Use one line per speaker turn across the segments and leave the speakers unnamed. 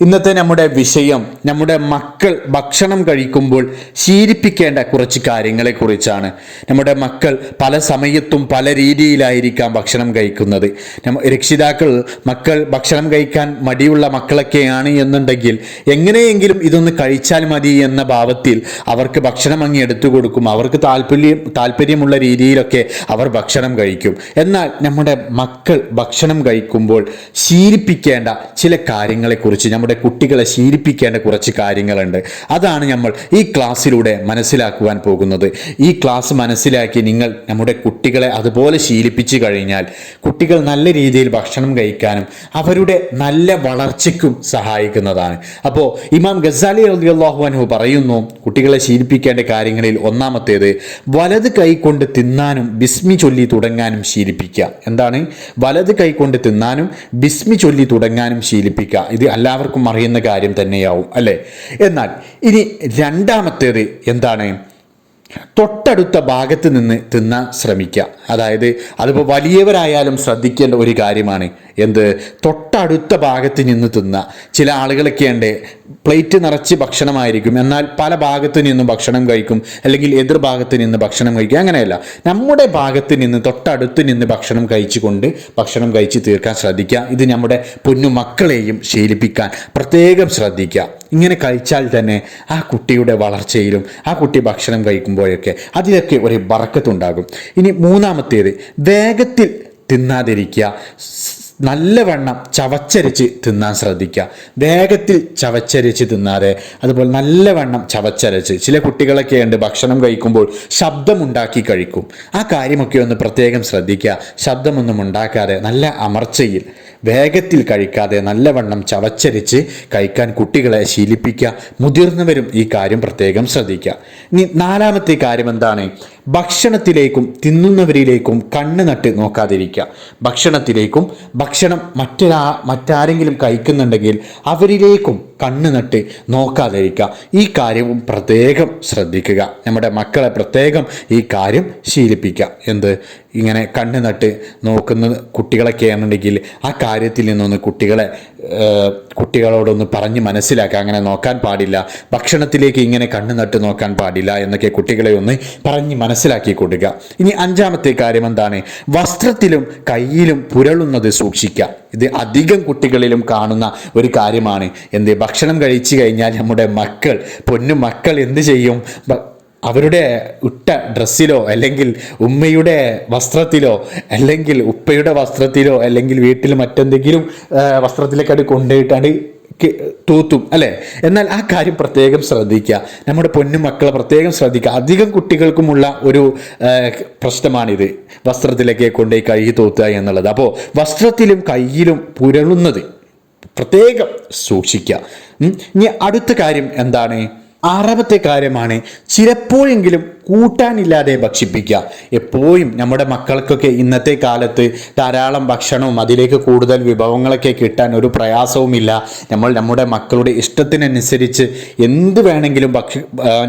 ഇന്നത്തെ നമ്മുടെ വിഷയം നമ്മുടെ മക്കൾ ഭക്ഷണം കഴിക്കുമ്പോൾ ശീലിപ്പിക്കേണ്ട കുറച്ച് കാര്യങ്ങളെക്കുറിച്ചാണ് നമ്മുടെ മക്കൾ പല സമയത്തും പല രീതിയിലായിരിക്കാം ഭക്ഷണം കഴിക്കുന്നത്. രക്ഷിതാക്കൾ മക്കൾ ഭക്ഷണം കഴിക്കാൻ മടിയുള്ള മക്കളൊക്കെയാണ് എന്നുണ്ടെങ്കിൽ എങ്ങനെയെങ്കിലും ഇതൊന്ന് കഴിച്ചാൽ മതി എന്ന ഭാവത്തിൽ അവർക്ക് ഭക്ഷണം അങ്ങ് എടുത്തു കൊടുക്കും. അവർക്ക് താല്പര്യം താല്പര്യമുള്ള രീതിയിലൊക്കെ അവർ ഭക്ഷണം കഴിക്കും. എന്നാൽ നമ്മുടെ മക്കൾ ഭക്ഷണം കഴിക്കുമ്പോൾ ശീലിപ്പിക്കേണ്ട ചില കാര്യങ്ങളെക്കുറിച്ച് നമ്മുടെ കുട്ടികളെ ശീലിപ്പിക്കേണ്ട കുറച്ച് കാര്യങ്ങളുണ്ട്. അതാണ് നമ്മൾ ഈ ക്ലാസ്സിലൂടെ മനസ്സിലാക്കുവാൻ പോകുന്നത്. ഈ ക്ലാസ് മനസ്സിലാക്കി നിങ്ങൾ നമ്മുടെ കുട്ടികളെ അതുപോലെ ശീലിപ്പിച്ചു കഴിഞ്ഞാൽ കുട്ടികൾ നല്ല രീതിയിൽ ഭക്ഷണം കഴിക്കാനും അവരുടെ നല്ല വളർച്ചയ്ക്കും സഹായിക്കുന്നതാണ്. അപ്പോൾ ഇമാം ഗസാലി അള്ളാഹു അൻഹു പറയുന്നു കുട്ടികളെ ശീലിപ്പിക്കേണ്ട കാര്യങ്ങളിൽ ഒന്നാമത്തേത് വലത് കൈ കൊണ്ട് തിന്നാനും ബിസ്മി ചൊല്ലി തുടങ്ങാനും ശീലിപ്പിക്കുക. എന്താണ്? വലത് കൈ കൊണ്ട് തിന്നാനും ബിസ്മി ചൊല്ലി തുടങ്ങാനും ശീലിപ്പിക്കുക. ഇത് എല്ലാവർക്കും അറിയുന്ന കാര്യം തന്നെയാവും അല്ലേ? എന്നാൽ ഇനി രണ്ടാമത്തേത് എന്താണ്? തൊട്ടടുത്ത ഭാഗത്ത് നിന്ന് തിന്നാൻ ശ്രമിക്കുക. അതായത് അതിപ്പോൾ വലിയവരായാലും ശ്രദ്ധിക്കേണ്ട ഒരു കാര്യമാണ് എന്ത്? തൊട്ടടുത്ത ഭാഗത്ത് നിന്ന് തിന്ന. ചില ആളുകളൊക്കെ ഉണ്ട് പ്ലേറ്റ് നിറച്ച് ഭക്ഷണമായിരിക്കും. എന്നാൽ പല ഭാഗത്ത് നിന്നും ഭക്ഷണം കഴിക്കും. അല്ലെങ്കിൽ എതിർ എതിർഭാഗത്ത് നിന്ന് ഭക്ഷണം കഴിക്കും. അങ്ങനെയല്ല. നമ്മുടെ ഭാഗത്ത് നിന്ന് തൊട്ടടുത്ത് നിന്ന് ഭക്ഷണം കഴിച്ചുകൊണ്ട് ഭക്ഷണം കഴിച്ച് തീർക്കാൻ ശ്രദ്ധിക്കുക. ഇത് നമ്മുടെ പൊന്നു മക്കളെയും ശീലിപ്പിക്കാൻ പ്രത്യേകം ശ്രദ്ധിക്കുക. ഇങ്ങനെ കഴിച്ചാൽ തന്നെ ആ കുട്ടിയുടെ വളർച്ചയിലും ആ കുട്ടി ഭക്ഷണം കഴിക്കുമ്പോഴൊക്കെ അതിലൊക്കെ ഒരു ബറക്കത്തുണ്ടാകും ഇനി മൂന്നാമത്തേത് വേഗത്തിൽ തിന്നാതിരിക്കുക. നല്ലവണ്ണം ചവച്ചരിച്ച് തിന്നാൻ ശ്രദ്ധിക്കുക. വേഗത്തിൽ ചവച്ചരിച്ച് തിന്നാതെ അതുപോലെ നല്ലവണ്ണം ചവച്ചരച്ച്. ചില കുട്ടികളൊക്കെ ഉണ്ട് ഭക്ഷണം കഴിക്കുമ്പോൾ ശബ്ദമുണ്ടാക്കി കഴിക്കും. ആ കാര്യമൊക്കെ ഒന്ന് പ്രത്യേകം ശ്രദ്ധിക്കുക. ശബ്ദമൊന്നും ഉണ്ടാക്കാതെ നല്ല അമർച്ചയിൽ വേഗത്തിൽ കഴിക്കാതെ നല്ലവണ്ണം ചവച്ചരിച്ച് കഴിക്കാൻ കുട്ടികളെ ശീലിപ്പിക്കുക. മുതിർന്നവരും ഈ കാര്യം പ്രത്യേകം ശ്രദ്ധിക്കുക. ഇനി നാലാമത്തെ കാര്യം എന്താണ്? ഭക്ഷണത്തിലേക്കും തിന്നുന്നവരിലേക്കും കണ്ണ് നട്ട് നോക്കാതിരിക്കുക. ഭക്ഷണത്തിലേക്കും ഭക്ഷണം മറ്റൊരാ മറ്റാരെങ്കിലും കഴിക്കുന്നുണ്ടെങ്കിൽ അവരിലേക്കും കണ്ണ് നട്ട് നോക്കാതിരിക്കുക. ഈ കാര്യവും പ്രത്യേകം ശ്രദ്ധിക്കുക. നമ്മുടെ മക്കളെ പ്രത്യേകം ഈ കാര്യം ശീലിപ്പിക്കുക. എന്ത്? ഇങ്ങനെ കണ്ണ് നട്ട് നോക്കുന്ന കുട്ടികളൊക്കെ ആണെന്നുണ്ടെങ്കിൽ ആ കാര്യത്തിൽ നിന്നൊന്ന് കുട്ടികളെ കുട്ടികളോടൊന്ന് പറഞ്ഞ് മനസ്സിലാക്കുക. അങ്ങനെ നോക്കാൻ പാടില്ല. ഭക്ഷണത്തിലേക്ക് ഇങ്ങനെ കണ്ണ് നട്ട് നോക്കാൻ പാടില്ല എന്നൊക്കെ കുട്ടികളെ ഒന്ന് പറഞ്ഞ് മനസ്സിലാക്കി കൊടുക്കുക ഇനി അഞ്ചാമത്തെ കാര്യം എന്താണ്? വസ്ത്രത്തിലും കയ്യിലും പുരളുന്നത് സൂക്ഷിക്കുക ഇത് അധികം കുട്ടികളിലും കാണുന്ന ഒരു കാര്യമാണ്. എന്ത്? ഭക്ഷണം കഴിച്ചു കഴിഞ്ഞാൽ നമ്മുടെ മക്കൾ പൊന്നു മക്കൾ എന്ത് ചെയ്യും? അവരുടെ ഉട്ട ഡ്രസ്സിലോ അല്ലെങ്കിൽ ഉമ്മയുടെ വസ്ത്രത്തിലോ അല്ലെങ്കിൽ ഉപ്പയുടെ വസ്ത്രത്തിലോ അല്ലെങ്കിൽ വീട്ടിൽ മറ്റെന്തെങ്കിലും ആ, വസ്ത്രത്തിലേക്ക് അത് കൊണ്ടുപോയിട്ടാണ് തൂത്തും അല്ലേ? എന്നാൽ ആ കാര്യം പ്രത്യേകം ശ്രദ്ധിക്കുക. നമ്മുടെ പൊന്നു മക്കളെ പ്രത്യേകം ശ്രദ്ധിക്കുക. അധികം കുട്ടികൾക്കുമുള്ള ഒരു പ്രശ്നമാണിത്. വസ്ത്രത്തിലേക്ക് കൊണ്ടുപോയി കഴുകി തൂത്തുക എന്നുള്ളത്. അപ്പോൾ വസ്ത്രത്തിലും കയ്യിലും പുരളുന്നത് പ്രത്യേകം സൂക്ഷിക്കുക. ഇനി അടുത്ത കാര്യം എന്താണ്? ആറാമത്തെ കാര്യമാണ് ചിലപ്പോഴെങ്കിലും കൂട്ടാനില്ലാതെ ഭക്ഷിപ്പിക്കുക. എപ്പോഴും നമ്മുടെ മക്കൾക്കൊക്കെ ഇന്നത്തെ കാലത്ത് ധാരാളം ഭക്ഷണവും അതിലേക്ക് കൂടുതൽ വിഭവങ്ങളൊക്കെ കിട്ടാൻ ഒരു പ്രയാസവുമില്ല. നമ്മൾ നമ്മുടെ മക്കളുടെ ഇഷ്ടത്തിനനുസരിച്ച് എന്ത് വേണമെങ്കിലും ഭക്ഷ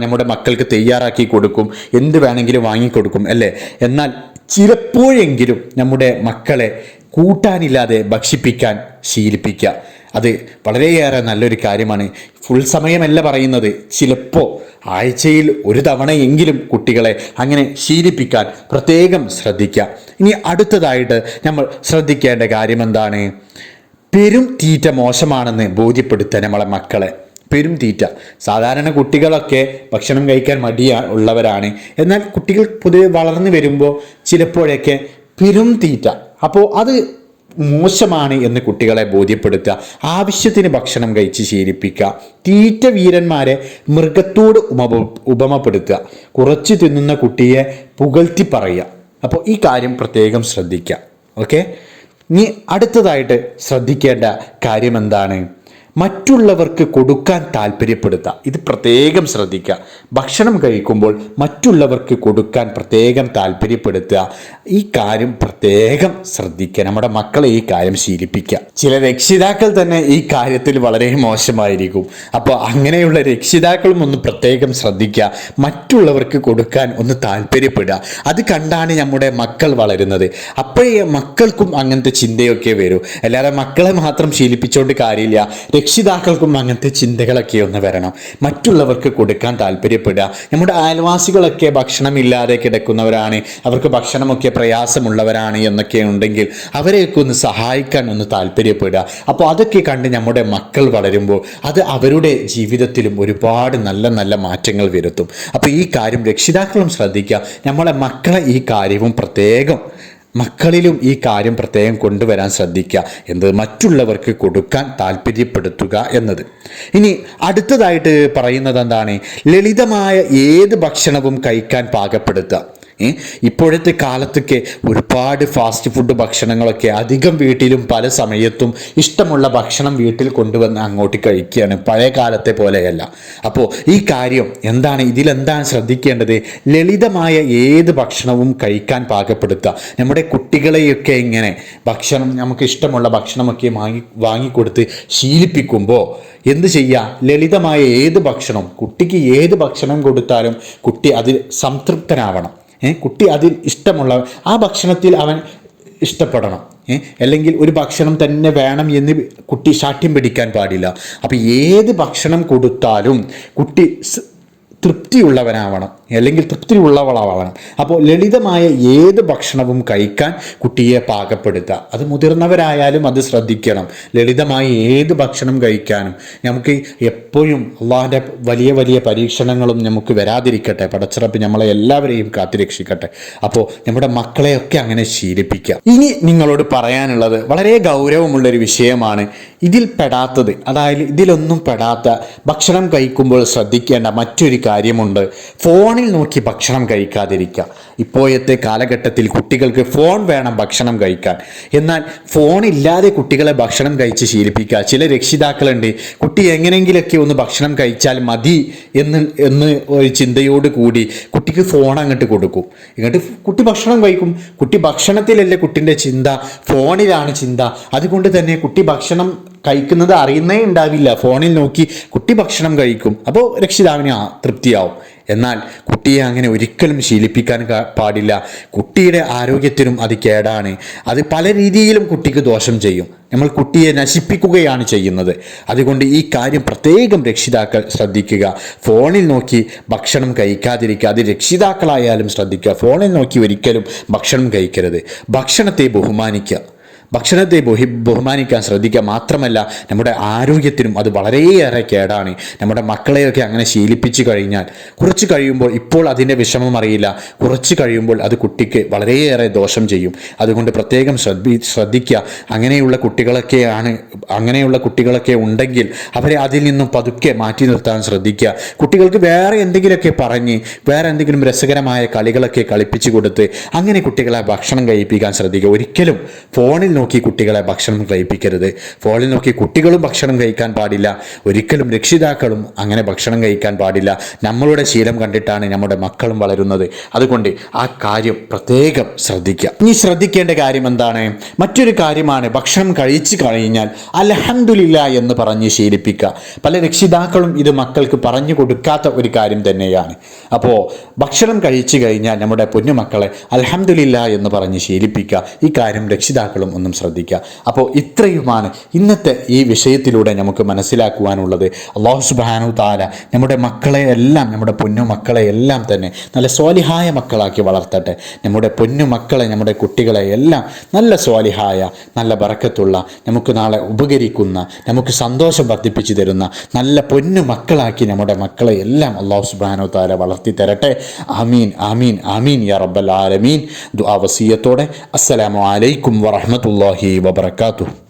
നമ്മുടെ മക്കൾക്ക് തയ്യാറാക്കി കൊടുക്കും എന്ത് വേണമെങ്കിലും വാങ്ങിക്കൊടുക്കും അല്ലേ? എന്നാൽ ചിലപ്പോഴെങ്കിലും നമ്മുടെ മക്കളെ കൂട്ടാനില്ലാതെ ഭക്ഷിപ്പിക്കാൻ ശീലിപ്പിക്കുക. അത് വളരെയേറെ നല്ലൊരു കാര്യമാണ്. ഫുൾ സമയമല്ല പറയുന്നത്. ചിലപ്പോൾ ആഴ്ചയിൽ ഒരു തവണയെങ്കിലും കുട്ടികളെ അങ്ങനെ ശീലിപ്പിക്കാൻ പ്രത്യേകം ശ്രദ്ധിക്കുക. ഇനി അടുത്തതായിട്ട് നമ്മൾ ശ്രദ്ധിക്കേണ്ട കാര്യം എന്താണ് പെരും തീറ്റ മോശമാണെന്ന് ബോധ്യപ്പെടുത്തുക നമ്മളെ മക്കളെ. പെരും തീറ്റ. സാധാരണ കുട്ടികളൊക്കെ ഭക്ഷണം കഴിക്കാൻ മടിയ ഉള്ളവരാണ്. എന്നാൽ കുട്ടികൾ പൊതുവെ വളർന്നു വരുമ്പോൾ ചിലപ്പോഴൊക്കെ പെരും തീറ്റ അപ്പോൾ അത് മോശമാണ് എന്ന് കുട്ടികളെ ബോധ്യപ്പെടുത്തുക. ആവശ്യത്തിന് ഭക്ഷണം കഴിച്ച് ശീലിപ്പിക്കുക. തീറ്റ വീരന്മാരെ മൃഗത്തോട് ഉപമ ഉപമപ്പെടുത്തുക. കുറച്ച് തിന്നുന്ന കുട്ടിയെ പുകഴ്ത്തി പറയുക. അപ്പോൾ ഈ കാര്യം പ്രത്യേകം ശ്രദ്ധിക്കുക. ഓക്കെ? ഇനി അടുത്തതായിട്ട് ശ്രദ്ധിക്കേണ്ട കാര്യം എന്താണ്? മറ്റുള്ളവർക്ക് കൊടുക്കാൻ താല്പര്യപ്പെടുത്തുക ഇത് പ്രത്യേകം ശ്രദ്ധിക്കുക. ഭക്ഷണം കഴിക്കുമ്പോൾ മറ്റുള്ളവർക്ക് കൊടുക്കാൻ പ്രത്യേകം താല്പര്യപ്പെടുത്തുക. ഈ കാര്യം പ്രത്യേകം ശ്രദ്ധിക്കുക. നമ്മുടെ മക്കളെ ഈ കാര്യം ശീലിപ്പിക്കുക. ചില രക്ഷിതാക്കൾ തന്നെ ഈ കാര്യത്തിൽ വളരെ മോശമായിരിക്കും. അപ്പോൾ അങ്ങനെയുള്ള രക്ഷിതാക്കളും ഒന്ന് പ്രത്യേകം ശ്രദ്ധിക്കുക. മറ്റുള്ളവർക്ക് കൊടുക്കാൻ ഒന്ന് താല്പര്യപ്പെടുക. അത് കണ്ടാണ് നമ്മുടെ മക്കൾ വളരുന്നത്. അപ്പോഴേ മക്കൾക്കും അങ്ങനത്തെ ചിന്തയൊക്കെ വരൂ. അല്ലാതെ മക്കളെ മാത്രം ശീലിപ്പിച്ചുകൊണ്ട് കാര്യമില്ല. രക്ഷിതാക്കൾക്കും അങ്ങനത്തെ ചിന്തകളൊക്കെ ഒന്ന് വരണം. മറ്റുള്ളവർക്ക് കൊടുക്കാൻ താല്പര്യപ്പെടുക. നമ്മുടെ അയൽവാസികളൊക്കെ ഭക്ഷണമില്ലാതെ കിടക്കുന്നവരാണ്. അവർക്ക് ഭക്ഷണമൊക്കെ പ്രയാസമുള്ളവരാണ് എന്നൊക്കെ ഉണ്ടെങ്കിൽ അവരെയൊക്കെ ഒന്ന് സഹായിക്കാൻ ഒന്ന് താല്പര്യപ്പെടുക. അപ്പോൾ അതൊക്കെ കണ്ട് നമ്മുടെ മക്കൾ വളരുമ്പോൾ അത് അവരുടെ ജീവിതത്തിലും ഒരുപാട് നല്ല നല്ല മാറ്റങ്ങൾ വരുത്തും. അപ്പോൾ ഈ കാര്യം രക്ഷിതാക്കളും ശ്രദ്ധിക്കുക. നമ്മളെ മക്കളെ ഈ കാര്യവും പ്രത്യേകം മക്കളിലും ഈ കാര്യം പ്രത്യേകം കൊണ്ടുവരാൻ ശ്രദ്ധിക്കുക. എന്ത് മറ്റുള്ളവർക്ക് കൊടുക്കാൻ താല്പര്യപ്പെടുത്തുക എന്നത്. ഇനി അടുത്തതായിട്ട് പറയുന്നത് എന്താണ്? ലളിതമായ ഏത് ഭക്ഷണവും കഴിക്കാൻ പാകപ്പെടുത്തുക? ഇപ്പോഴത്തെ കാലത്തൊക്കെ ഒരുപാട് ഫാസ്റ്റ് ഫുഡ് ഭക്ഷണങ്ങളൊക്കെ അധികം വീട്ടിലും പല സമയത്തും ഇഷ്ടമുള്ള ഭക്ഷണം വീട്ടിൽ കൊണ്ടുവന്ന് അങ്ങോട്ട് കഴിക്കുകയാണ്. പഴയ കാലത്തെ പോലെയല്ല. അപ്പോൾ ഈ കാര്യം എന്താണ്? ഇതിലെന്താണ് ശ്രദ്ധിക്കേണ്ടത്? ലളിതമായ ഏത് ഭക്ഷണവും കഴിക്കാൻ പാകപ്പെടുത്തുക. നമ്മുടെ കുട്ടികളെയൊക്കെ ഇങ്ങനെ ഭക്ഷണം നമുക്ക് ഇഷ്ടമുള്ള ഭക്ഷണമൊക്കെ വാങ്ങി വാങ്ങിക്കൊടുത്ത് ശീലിപ്പിക്കുമ്പോൾ എന്ത് ചെയ്യുക ലളിതമായ ഏത് ഭക്ഷണം കുട്ടിക്ക് ഏത് ഭക്ഷണം കൊടുത്താലും കുട്ടി അതിൽ സംതൃപ്തനാവണം. കുട്ടി അതിൽ ഇഷ്ടമുള്ള ആ ഭക്ഷണത്തിൽ അവൻ ഇഷ്ടപ്പെടണം. അല്ലെങ്കിൽ ഒരു ഭക്ഷണം തന്നെ വേണം എന്ന് കുട്ടി ശാഠ്യം പിടിക്കാൻ പാടില്ല. അപ്പോൾ ഏത് ഭക്ഷണം കൊടുത്താലും കുട്ടി തൃപ്തിയുള്ളവനാവണം അല്ലെങ്കിൽ തൃപ്തിയുള്ളവളാവണം. അപ്പോൾ ലളിതമായ ഏത് ഭക്ഷണവും കഴിക്കാൻ കുട്ടിയെ പാകപ്പെടുത്തുക. അത് മുതിർന്നവരായാലും അത് ശ്രദ്ധിക്കണം. ലളിതമായ ഏത് ഭക്ഷണം കഴിക്കാനും നമുക്ക് എപ്പോഴും അള്ളാഹിന്റെ വലിയ വലിയ പരീക്ഷണങ്ങളും നമുക്ക് വരാതിരിക്കട്ടെ. പടച്ചിറപ്പ് നമ്മളെ എല്ലാവരെയും കാത്തുരക്ഷിക്കട്ടെ. അപ്പോൾ നമ്മുടെ മക്കളെയൊക്കെ അങ്ങനെ ശീലിപ്പിക്കുക ഇനി നിങ്ങളോട് പറയാനുള്ളത് വളരെ ഗൗരവമുള്ളൊരു വിഷയമാണ് ഇതിൽ പെടാത്തത് അതായത് ഇതിലൊന്നും പെടാത്ത ഭക്ഷണം കഴിക്കുമ്പോൾ ശ്രദ്ധിക്കേണ്ട മറ്റൊരു കാര്യമുണ്ട്. ഫോണിൽ നോക്കി ഭക്ഷണം കഴിക്കാതിരിക്കുക. ഇപ്പോഴത്തെ കാലഘട്ടത്തിൽ കുട്ടികൾക്ക് ഫോൺ വേണം ഭക്ഷണം കഴിക്കാൻ. എന്നാൽ ഫോണില്ലാതെ കുട്ടികളെ ഭക്ഷണം കഴിച്ച് ശീലിപ്പിക്കുക. ചില രക്ഷിതാക്കളുണ്ട് കുട്ടി എങ്ങനെയെങ്കിലൊക്കെ ഒന്ന് ഭക്ഷണം കഴിച്ചാൽ മതി എന്ന് എന്ന് ഒരു ചിന്തയോട് കൂടി കുട്ടിക്ക് ഫോൺ അങ്ങോട്ട് കൊടുക്കും. എന്നിട്ട് കുട്ടി ഭക്ഷണം കഴിക്കും. കുട്ടി ഭക്ഷണത്തിലല്ലേ കുട്ടിന്റെ ചിന്ത? ഫോണിലാണ് ചിന്ത. അതുകൊണ്ട് തന്നെ കുട്ടി ഭക്ഷണം കഴിക്കുന്നത് അറിയുന്നേ ഉണ്ടാവില്ല. ഫോണിൽ നോക്കി കുട്ടി ഭക്ഷണം കഴിക്കും. അപ്പോൾ രക്ഷിതാവിന് തൃപ്തിയാവും. എന്നാൽ കുട്ടിയെ അങ്ങനെ ഒരിക്കലും ശീലിപ്പിക്കാൻ പാടില്ല. കുട്ടിയുടെ ആരോഗ്യത്തിനും അത് കേടാണ്. അത് പല രീതിയിലും കുട്ടിക്ക് ദോഷം ചെയ്യും. നമ്മൾ കുട്ടിയെ നശിപ്പിക്കുകയാണ് ചെയ്യുന്നത്. അതുകൊണ്ട് ഈ കാര്യം പ്രത്യേകം രക്ഷിതാക്കൾ ശ്രദ്ധിക്കുക. ഫോണിൽ നോക്കി ഭക്ഷണം കഴിക്കാതിരിക്കുക. അത് രക്ഷിതാക്കളായാലും ശ്രദ്ധിക്കുക. ഫോണിൽ നോക്കി ഒരിക്കലും ഭക്ഷണം കഴിക്കരുത്. ഭക്ഷണത്തെ ബഹുമാനിക്കുക. ഭക്ഷണത്തെ ബഹി ബഹുമാനിക്കാൻ ശ്രദ്ധിക്കുക മാത്രമല്ല നമ്മുടെ ആരോഗ്യത്തിനും അത് വളരെയേറെ കേടാണ്. നമ്മുടെ മക്കളെയൊക്കെ അങ്ങനെ ശീലിപ്പിച്ചു കഴിഞ്ഞാൽ കുറച്ച് കഴിയുമ്പോൾ ഇപ്പോൾ അതിന്റെ വിഷമം അറിയില്ല. കുറച്ച് കഴിയുമ്പോൾ അത് കുട്ടിക്ക് വളരെയേറെ ദോഷം ചെയ്യും. അതുകൊണ്ട് പ്രത്യേകം ശ്രദ്ധി ശ്രദ്ധിക്കുക. അങ്ങനെയുള്ള കുട്ടികളൊക്കെയാണ് അങ്ങനെയുള്ള കുട്ടികളൊക്കെ ഉണ്ടെങ്കിൽ അവരെ അതിൽ നിന്നും പതുക്കെ മാറ്റി നിർത്താൻ ശ്രദ്ധിക്കുക. കുട്ടികൾക്ക് വേറെ എന്തെങ്കിലുമൊക്കെ പറഞ്ഞ് വേറെ എന്തെങ്കിലും രസകരമായ കളികളൊക്കെ കളിപ്പിച്ചു കൊടുത്ത് അങ്ങനെ കുട്ടികളെ ഭക്ഷണം കഴിപ്പിക്കാൻ ശ്രദ്ധിക്കുക. ഒരിക്കലും ഫോണിൽ നോക്കി കുട്ടികളെ ഭക്ഷണം കഴിപ്പിക്കരുത്. ഫോണിൽ നോക്കി കുട്ടികളും ഭക്ഷണം കഴിക്കാൻ പാടില്ല. ഒരിക്കലും രക്ഷിതാക്കളും അങ്ങനെ ഭക്ഷണം കഴിക്കാൻ പാടില്ല. നമ്മളുടെ ശീലം കണ്ടിട്ടാണ് നമ്മുടെ മക്കളും വളരുന്നത്. അതുകൊണ്ട് ആ കാര്യം പ്രത്യേകം ശ്രദ്ധിക്കുക. ഇനി ശ്രദ്ധിക്കേണ്ട കാര്യം എന്താണ്? മറ്റൊരു കാര്യമാണ് ഭക്ഷണം കഴിച്ചു കഴിഞ്ഞാൽ അലഹന്തുലില്ല എന്ന് പറഞ്ഞ് ശീലിപ്പിക്കുക. പല രക്ഷിതാക്കളും ഇത് മക്കൾക്ക് പറഞ്ഞു കൊടുക്കാത്ത ഒരു കാര്യം തന്നെയാണ്. അപ്പോൾ ഭക്ഷണം കഴിച്ചു കഴിഞ്ഞാൽ നമ്മുടെ പൊന്നുമക്കളെ അലഹന്തുലില്ല എന്ന് പറഞ്ഞ് ശീലിപ്പിക്കുക. ഈ കാര്യം രക്ഷിതാക്കളും ഒന്നും ശ്രദ്ധിക്കുക. അപ്പോൾ ഇത്രയുമാണ് ഇന്നത്തെ ഈ വിഷയത്തിലൂടെ നമുക്ക് മനസ്സിലാക്കുവാനുള്ളത്. അള്ളാഹു സുബാനു താല നമ്മുടെ മക്കളെ എല്ലാം നമ്മുടെ പൊന്നു മക്കളെ എല്ലാം തന്നെ നല്ല സ്വാലിഹായ മക്കളാക്കി വളർത്തട്ടെ. നമ്മുടെ പൊന്നു മക്കളെ നമ്മുടെ കുട്ടികളെ എല്ലാം നല്ല സ്വാലിഹായ നല്ല ബറക്കത്തുള്ള നമുക്ക് നാളെ ഉപകരിക്കുന്ന നമുക്ക് സന്തോഷം വർദ്ധിപ്പിച്ചു തരുന്ന നല്ല പൊന്നു മക്കളാക്കി നമ്മുടെ മക്കളെ എല്ലാം അള്ളാഹു സുബാനു താല വളർത്തി തരട്ടെ. ആമീൻ ആമീൻ ആമീൻ യാ റബ്ബൽ ആലമീൻ. ദുആ വസിയത്തോടെ. അസ്സലാമു അലൈക്കും വറഹ്മത്തുള്ളാഹി warahmatullahi wabarakatuh.